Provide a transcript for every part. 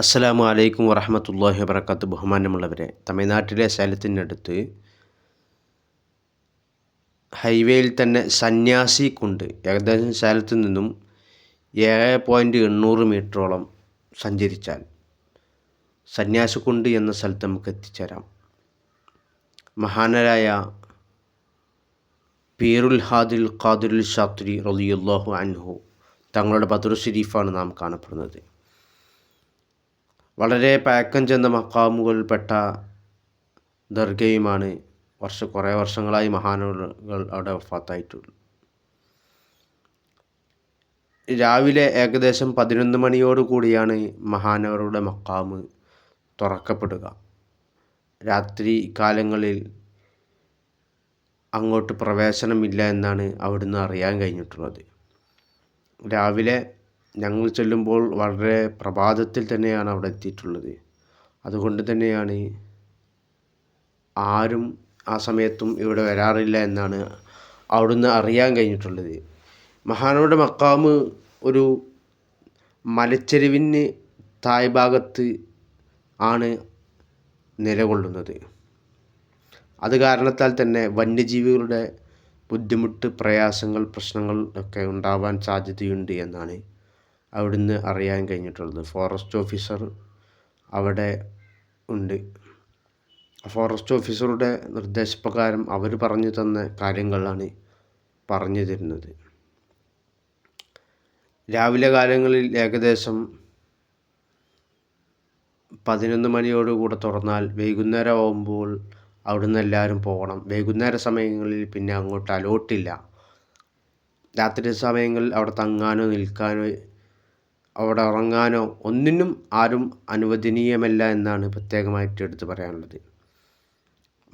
അസ്സലാമു അലൈക്കും വറഹമത്തല്ലാഹി വബർക്കാത്ത് ബഹുമാനമുള്ളവരെ തമിഴ്നാട്ടിലെ അടുത്ത് ഹൈവേയിൽ തന്നെ സന്യാസി കുണ്ട് ഏകദേശം സേലത്തിൽ നിന്നും ഏഴ് പോയിന്റ് എണ്ണൂറ് മീറ്ററോളം സഞ്ചരിച്ചാൽ സന്യാസി കുണ്ട് എന്ന സ്ഥലത്ത് നമുക്ക് എത്തിച്ചേരാം. മഹാനരായ പീറുൽ ഹാദിൽ ഖാദിറുൽ ഷാത്രി റലിയുല്ലാഹു അൻഹു തങ്ങളുടെ ബദറു ഷരീഫാണ് നാം കാണപ്പെടുന്നത്. വളരെ പഴക്കം ചെന്ന മക്കാമുകളിൽപ്പെട്ട ദർഗയുമാണ് വർഷ കുറേ വർഷങ്ങളായി മഹാനുകൾ അവിടെ വഫാത്തായിട്ടുള്ളത്. രാവിലെ ഏകദേശം പതിനൊന്ന് മണിയോട് കൂടിയാണ് മഹാനവരുടെ മക്കാമ് തുറക്കപ്പെടുക. രാത്രി കാലങ്ങളിൽ അങ്ങോട്ട് പ്രവേശനമില്ല എന്നാണ് അവിടുന്ന് അറിയാൻ കഴിഞ്ഞിട്ടുള്ളത്. രാവിലെ ഞങ്ങൾ ചെല്ലുമ്പോൾ വളരെ പ്രഭാതത്തിൽ തന്നെയാണ് അവിടെ എത്തിയിട്ടുള്ളത്. അതുകൊണ്ട് തന്നെയാണ് ആരും ആ സമയത്തും ഇവിടെ വരാറില്ല എന്നാണ് അവിടുന്ന് അറിയാൻ കഴിഞ്ഞിട്ടുള്ളത്. മഹാനവരുടെ മക്കാമ് ഒരു മലച്ചെരുവിന് താഴ്ഭാഗത്ത് ആണ് നിലകൊള്ളുന്നത്. അത് കാരണത്താൽ തന്നെ വന്യജീവികളുടെ ബുദ്ധിമുട്ട് പ്രയാസങ്ങൾ പ്രശ്നങ്ങൾ ഒക്കെ ഉണ്ടാവാൻ സാധ്യതയുണ്ട് എന്നാണ്. അവിടുന്ന് അറിയാൻ കഴിഞ്ഞിട്ടുള്ളത്. ഫോറസ്റ്റ് ഓഫീസർ അവിടെ ഉണ്ട്. ഫോറസ്റ്റ് ഓഫീസറുടെ നിർദ്ദേശപ്രകാരം അവർ പറഞ്ഞു തന്ന കാര്യങ്ങളാണ് പറഞ്ഞു തരുന്നത്. രാവിലെ കാലങ്ങളിൽ ഏകദേശം പതിനൊന്ന് മണിയോടുകൂടെ തുറന്നാൽ വൈകുന്നേരം ആകുമ്പോൾ അവിടുന്ന് എല്ലാവരും പോകണം. വൈകുന്നേര സമയങ്ങളിൽ പിന്നെ അങ്ങോട്ട് അലോട്ടില്ല. രാത്രി സമയങ്ങളിൽ അവിടെ തങ്ങാനോ നിൽക്കാനോ അവിടെ ഉറങ്ങാനോ ഒന്നിനും ആരും അനുവദനീയമല്ല എന്നാണ് പ്രത്യേകമായിട്ട് എടുത്തു പറയാനുള്ളത്.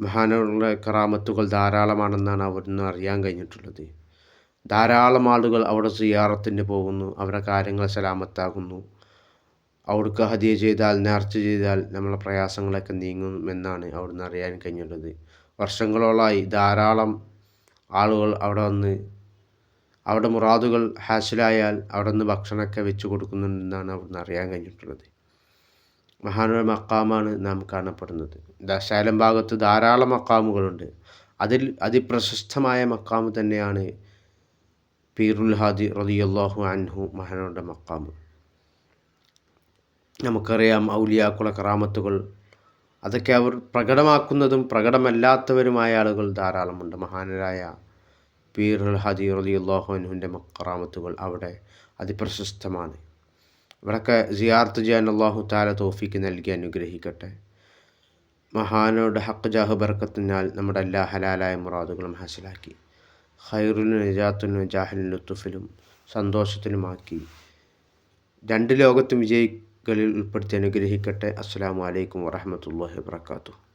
മഹാനുകളുടെ കറാമത്തുകൾ ധാരാളമാണെന്നാണ് അവിടുന്ന് അറിയാൻ കഴിഞ്ഞിട്ടുള്ളത്. ധാരാളം ആളുകൾ അവിടെ സിയാറത്തിന് പോകുന്നു. അവരുടെ കാര്യങ്ങൾ സലാമത്താകുന്നു. അവിടേക്ക് ഹദിയ ചെയ്താൽ നേർച്ച ചെയ്താൽ നമ്മളെ പ്രയാസങ്ങളൊക്കെ നീങ്ങുമെന്നാണ് അവിടുന്ന് അറിയാൻ കഴിഞ്ഞിട്ടുള്ളത്. വർഷങ്ങളോളമായി ധാരാളം ആളുകൾ അവിടെ വന്ന് അവിടെ മുറാദുകൾ ഹാസിലായാൽ അവിടെ നിന്ന് ഭക്ഷണമൊക്കെ വെച്ച് കൊടുക്കുന്നുണ്ടെന്നാണ് അവിടുന്ന് അറിയാൻ കഴിഞ്ഞിട്ടുള്ളത്. മഹാനൊരു മക്കാമാണ് നാം കാണപ്പെടുന്നത്. ശൈലം ഭാഗത്ത് ധാരാളം മക്കാമുകളുണ്ട് അതിൽ അതിപ്രശസ്തമായ മക്കാമ് തന്നെയാണ് പീറുൽ ഹാദി റതിയല്ലാഹു അൻഹു മഹാനോടെ മക്കാമ് നമുക്കറിയാം ഔലിയാക്കുള കറാമത്തുകൾ അതൊക്കെ അവർ പ്രകടമാക്കുന്നതും പ്രകടമല്ലാത്തവരുമായ ആളുകൾ ധാരാളമുണ്ട്. മഹാനരായ പീറുൽ ഹദി അലി അൻഹുവിന്റെ കറാമത്തുകൾ അവിടെ അതിപ്രശസ്തമാണ്. ഇവിടൊക്കെ സിയാർത്ത് ചെയ്യാൻ അള്ളാഹു താല തോഫിക്ക് നൽകി അനുഗ്രഹിക്കട്ടെ. മഹാനോട് ഹക്ക് ജാഹ് ബർക്കത്തിനാൽ നമ്മുടെ എല്ലാ ഹലാലായ മുറാദുകളും ഹാസിലാക്കി. ഖൈറുലും നിജാത്തിനും ജാഹലിനും ലുത്തുഫിലും സന്തോഷത്തിലുമാക്കി. രണ്ട് ലോകത്തും വിജയികളിൽ ഉൾപ്പെടുത്തി അനുഗ്രഹിക്കട്ടെ. അസ്സാം വലൈക്കും വാഹമത്തല്ലാഹി വാത്തു